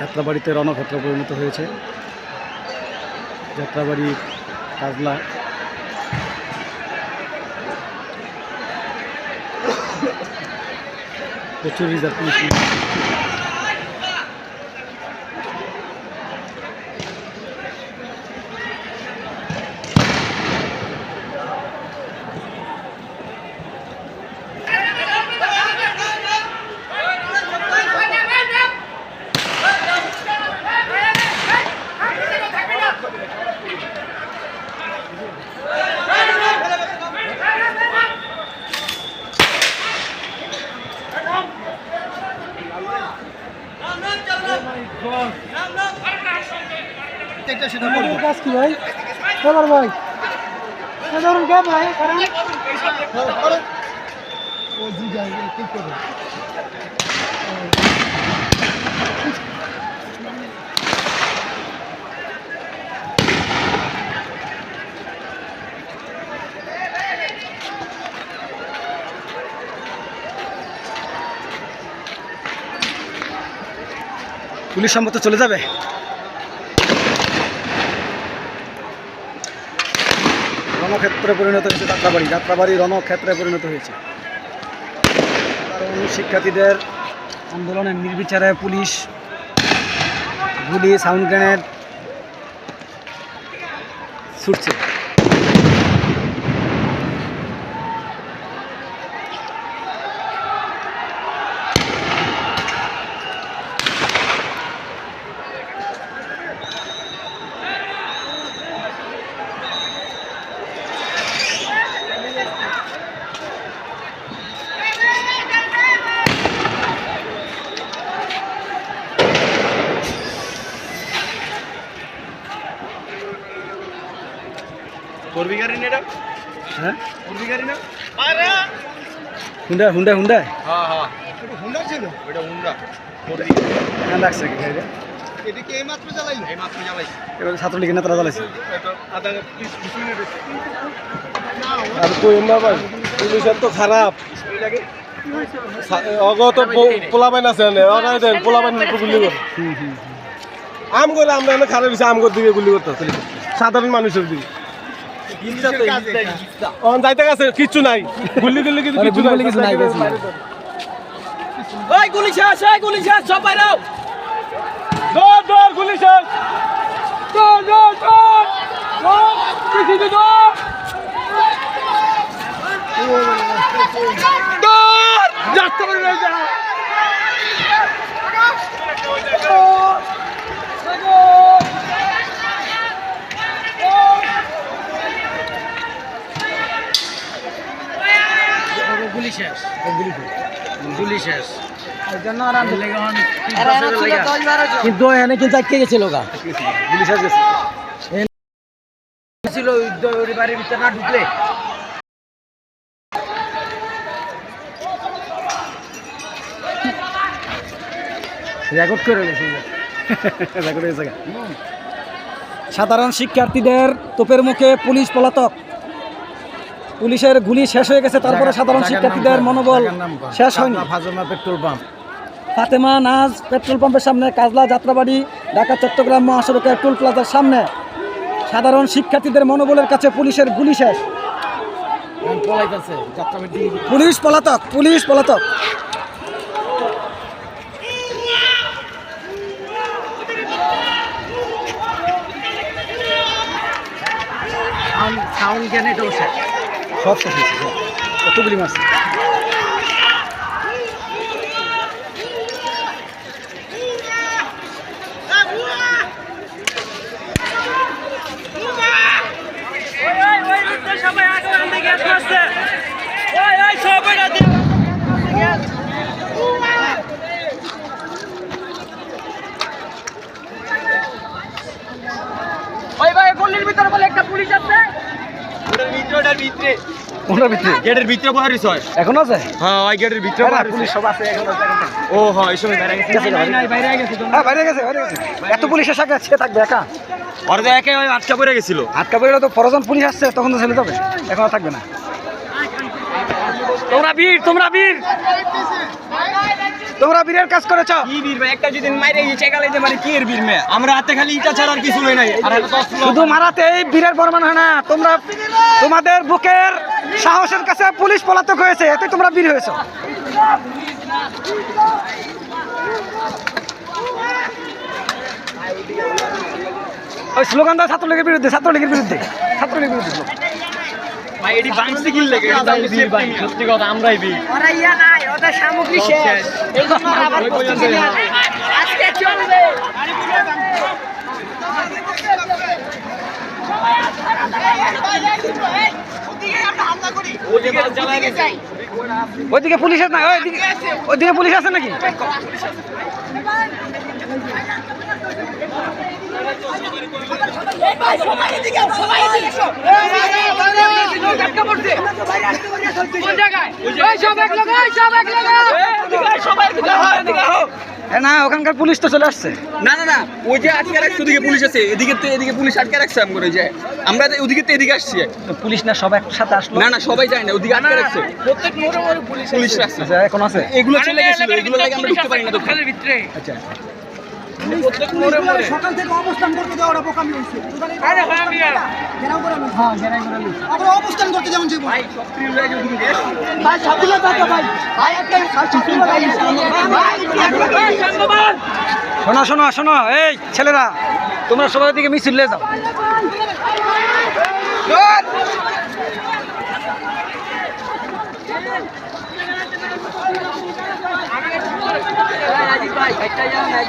যাত্রাবাড়িতে রণক্ষেত্র পরিণত হয়েছে। যাত্রাবাড়ি কাজলা। প্রচুর রিজার্ভ পুলিশ নিয়ে- কাজ কি ভাই? বলার ভাই। ধরুন কে ভাই? কারণ ও জি যাই কি করে পুলিশ সম্মত চলে যাবে? রণক্ষেত্রে পরিণত হয়েছে যাত্রাবাড়ি। যাত্রাবাড়ি রণক্ষেত্রে পরিণত হয়েছে। কারণ শিক্ষার্থীদের আন্দোলনের নির্বিচারে পুলিশ, গুলি, সাউন্ড গ্রেনেড ছুটছে। গাড়ি না এটা হ্যাঁ? গাড়ি না হুন্ডা হুন্ডা হুন্ডা? হ্যাঁ হ্যাঁ। হুন্ডা ছিল? হ্যাঁ লাগছে কি এটা কি এই মাত্র চালাইলো এই মাত্র জ্বালাইছি। এবার ছাত্রলীগের নেতারা চালাইছে আধা পিস পিস মিনিট আর কই না ভাই পুলিশের তো খারাপ। অগত পোলাবাইন আছে না ওরা দেন পোলাবাইন গুলি করে। হুম হুম আম করে আমরা খারাপ দিছি আম করে দিকে গুলি করতে সাধারণ মানুষের দিকে। অন যাইতে গেছে কিচ্ছু নাই। গুলি গুলি কিন্তু আরে নাই গুলি কিছু নাই, কিছু নাই। ওই গুলি শেষ ওই গুলি শেষ সব বাইরাও দৌড় দৌড় গুলি শেষ দৌড় দৌড় দৌড় দৌড় পিছিয়ে দে, দৌড় দৌড় যাত্রা করে নিয়ে যা গুলি শেষ গুলি শেষ কিন্তু এনে কিন্তু আটকে গেছিল গা। ছিল বাড়ির ভিতরে না ঢুকলে। রেকর্ড করে রেকর্ড হয়েছে সাধারণ শিক্ষার্থীদের তোপের মুখে পুলিশ পলাতক। পুলিশের গুলি শেষ হয়ে গেছে তারপরে সাধারণ শিক্ষার্থীদের মনোবল শেষ হয়নি। Petrol pump. Fatema Naz petrol পাম্পের সামনে কাজলা যাত্রাবাড়ি ঢাকা চট্টগ্রাম মহাসড়কের টুল প্লাজার সামনে। সাধারণ শিক্ষার্থীদের মনোবলের কাছে পুলিশের গুলি শেষ। পুলিশ পলাতক পুলিশ পলাতক। সব সব। কতগুলি মাছ? ভিতরে বলে একটা পুলিশ আছে। ওটার ভিতরে ওটার ভিতরে। ওটার ভিতরে? গেটের ভিতরে এখন আছে? হ্যাঁ ওই গেটের ভিতরে হ্যাঁ, পুলিশ সব আছে এখন আছে, এখন আছে। ও হ্যাঁ এই সময় বাইরে গেছে। বাইরে গেছে। হ্যাঁ বাইরে গেছে বাইরে গেছে। এত পুলিশের সাথে সে থাকবে একা? ওর আটকা পড়ে গেছিল। আটকা তো ফরজন পুলিশ আসছে তখন তো ছেলে যাবে। এখন থাকবে না। তোমরা বীর তোমরা বীর। তোমরা বীরের কাজ করেছ। কি বীর ভাই? একটা যদি মাইরে গিয়ে চেকালাইতে পারে কি এর বীর মেয়ে? আমরা হাতে খালি ইটা ছাড়া আর কিছু নাই। শুধু মারাতেই বীরের প্রমাণ হয় না। তোমরা তোমাদের বুকের সাহসের কাছে পুলিশ পলাতক হয়েছে এতে তোমরা বীর হয়েছো। ওই স্লোগান দাও ছাত্রলীগের বিরুদ্ধে ছাত্রলীগের বিরুদ্ধে ছাত্রলীগের বিরুদ্ধে। ভাই এটি বাংসি কিল লেগে বীর ভাই সত্যি কথা আমরাই বীর ওরা ইয়া নাই ওদের সামগ্রী শেষ। এই জন্য আবার। আজকে চলবে। ওইদিকে পুলিশ আছে না? ওইদিকে ওইদিকে পুলিশ আছে নাকি? কোন জায়গায়? সব এক লোক সব এক লোক। এ না ওখানকার পুলিশ তো চলে আসছে। না না না ওই যে আটকে রাখছে ওদিকে পুলিশ আছে। এদিকে তো এদিকে পুলিশ আটকে রাখছে আমি করে যে আমরা তো ওদিকে তো এদিকে আসছি। পুলিশ না সব একসাথে আসলো? না না সবাই যায় না ওদিকে আটকে রাখছে। প্রত্যেক মোড়ে মোড়ে পুলিশ পুলিশ রাখছে আচ্ছা এখন আছে? এগুলো চলে গেছিল এগুলো লাগে আমরা ঢুকতে পারি না দোকান ভিতরে। আচ্ছা প্রত্যেক মোড়ে মোড়ে সকাল থেকে অবস্থান করতে হয়েছে। হ্যাঁ হ্যাঁ আবার অবস্থান করতে যেমন জীবন। ভাই সব প্রিয় লাগে ভাই ভাই। ভাই একটা ছাত্রীরা ভাই সাঙ্গবান শোনো শোনো শোনো এই ছেলেরা তোমরা সবাই দিকে মিছিল নিয়ে যাও। ভাই একটা যাও না